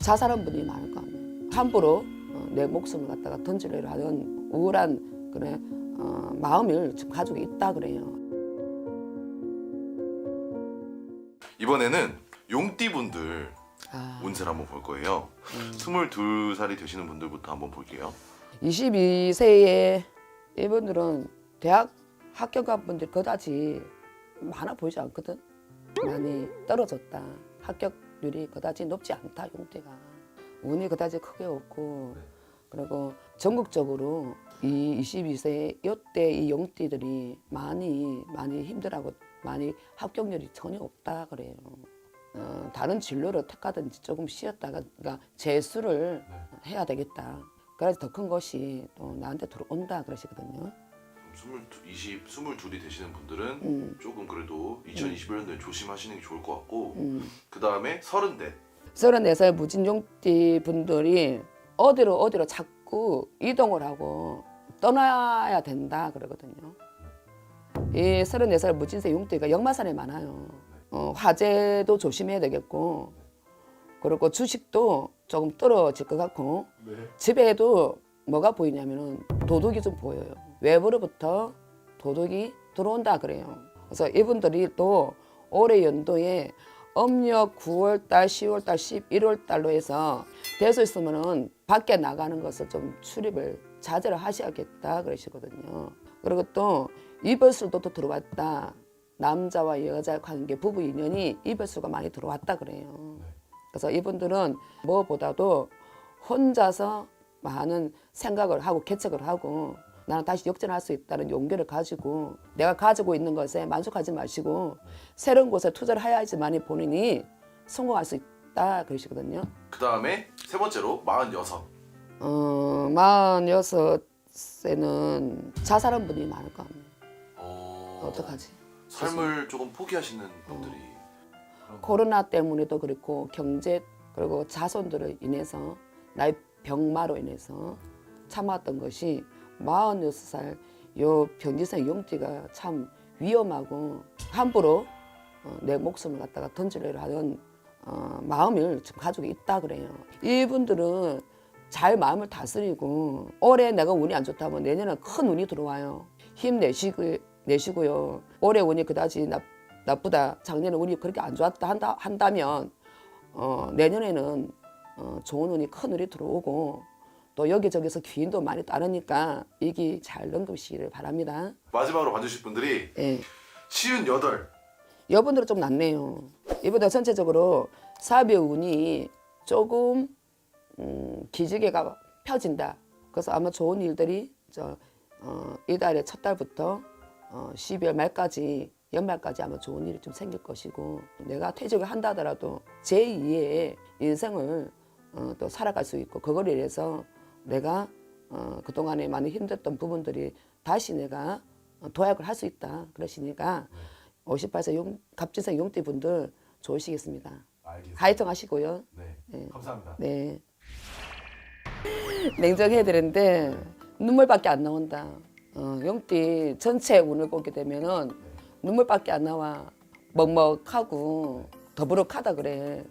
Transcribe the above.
자살한 분이 많을 거 아니에요. 함부로 어, 내 목숨을 갖다가 던지려고 하는 우울한 그래 어, 마음을 지금 가지고 있다 그래요. 이번에는 용띠분들 아, 운세를 한번 볼 거예요. 음. 22살이 되시는 분들부터 한번 볼게요. 22세에 이분들은 대학 합격한 분들 그다지 많아 보이지 않거든. 많이 떨어졌다. 합격 률이 그다지 높지 않다 용대가. 운이 그다지 크게 없고 네. 그리고 전국적으로 이 22세 이때 이 용띠들이 많이 많이 힘들하고 많이 합격률이 전혀 없다 그래요. 어, 다른 진로를 택하든지 조금 쉬었다가 그러니까 재수를 네. 해야 되겠다. 그래서 더 큰 것이 또 나한테 들어온다 그러시거든요. 22, 20, 22이 되시는 분들은 음. 조금 그래도 2021년도에 조심하시는 게 좋을 것 같고 음. 그 다음에 30대 34살 무진용띠 분들이 어디로 어디로 자꾸 이동을 하고 떠나야 된다 그러거든요. 이 34살 무진세 용띠가 역마산에 많아요. 어, 화재도 조심해야 되겠고 그리고 주식도 조금 떨어질 것 같고 집에도 뭐가 보이냐면은 도둑이 좀 보여요. 외부로부터 도둑이 들어온다 그래요. 그래서 이분들이 또 올해 연도에 음력 9월달, 10월달, 11월달로 해서 될 수 있으면은 밖에 나가는 것을 좀 출입을 자제를 하셔야겠다 그러시거든요. 그리고 또 이별술도 또 들어왔다. 남자와 여자 관계, 부부 인연이 이별수가 많이 들어왔다 그래요. 그래서 이분들은 무엇보다도 혼자서 많은 생각을 하고 개척을 하고 나는 다시 역전할 수 있다는 용기를 가지고 내가 가지고 있는 것에 만족하지 마시고 새로운 곳에 투자를 해야지만이 본인이 성공할 수 있다 그러시거든요. 그 다음에 세 번째로 46 어, 46세는 자살한 분이 많을 거 아니에요. 어... 어떡하지? 삶을 조금 포기하시는 분들이 코로나 때문에도 그렇고 경제 그리고 자손들을 인해서 나의 병마로 인해서 참았던 것이 46살 요 변지성 용띠가 참 위험하고 함부로 어, 내 목숨을 갖다가 던지려고 하는 어, 마음을 지금 가지고 있다 그래요. 이분들은 잘 마음을 다스리고 올해 내가 운이 안 좋다면 내년에 큰 운이 들어와요. 힘내시고 내시고요. 올해 운이 그다지 나, 나쁘다. 작년에 운이 그렇게 안 좋았다 한다 한다면 어, 내년에는 어, 좋은 운이 큰 운이 들어오고 또 여기저기서 귀인도 많이 따르니까 이기 잘 넘기시기를 바랍니다. 마지막으로 봐주실 분들이 예. 58 여분들은 좀 낫네요. 이보다 전체적으로 사업의 운이 조금 음, 기지개가 펴진다. 그래서 아마 좋은 일들이 저 어, 이달의 첫 달부터 어, 12월 말까지 연말까지 아마 좋은 일이 좀 생길 것이고 내가 퇴직을 한다 하더라도 제2의 인생을 어, 또 살아갈 수 있고 그걸 위해서 내가 어, 그동안에 많이 힘들었던 부분들이 다시 내가 어, 도약을 할 수 있다 그러시니까 58세 용, 갑진생 용띠 분들 좋으시겠습니다. 알겠습니다. 화이팅 하시고요. 네. 네. 감사합니다. 네. 냉정해야 되는데 눈물밖에 안 나온다. 어, 용띠 전체 운을 보게 되면은 눈물밖에 안 나와. 먹먹하고 더부룩하다 그래.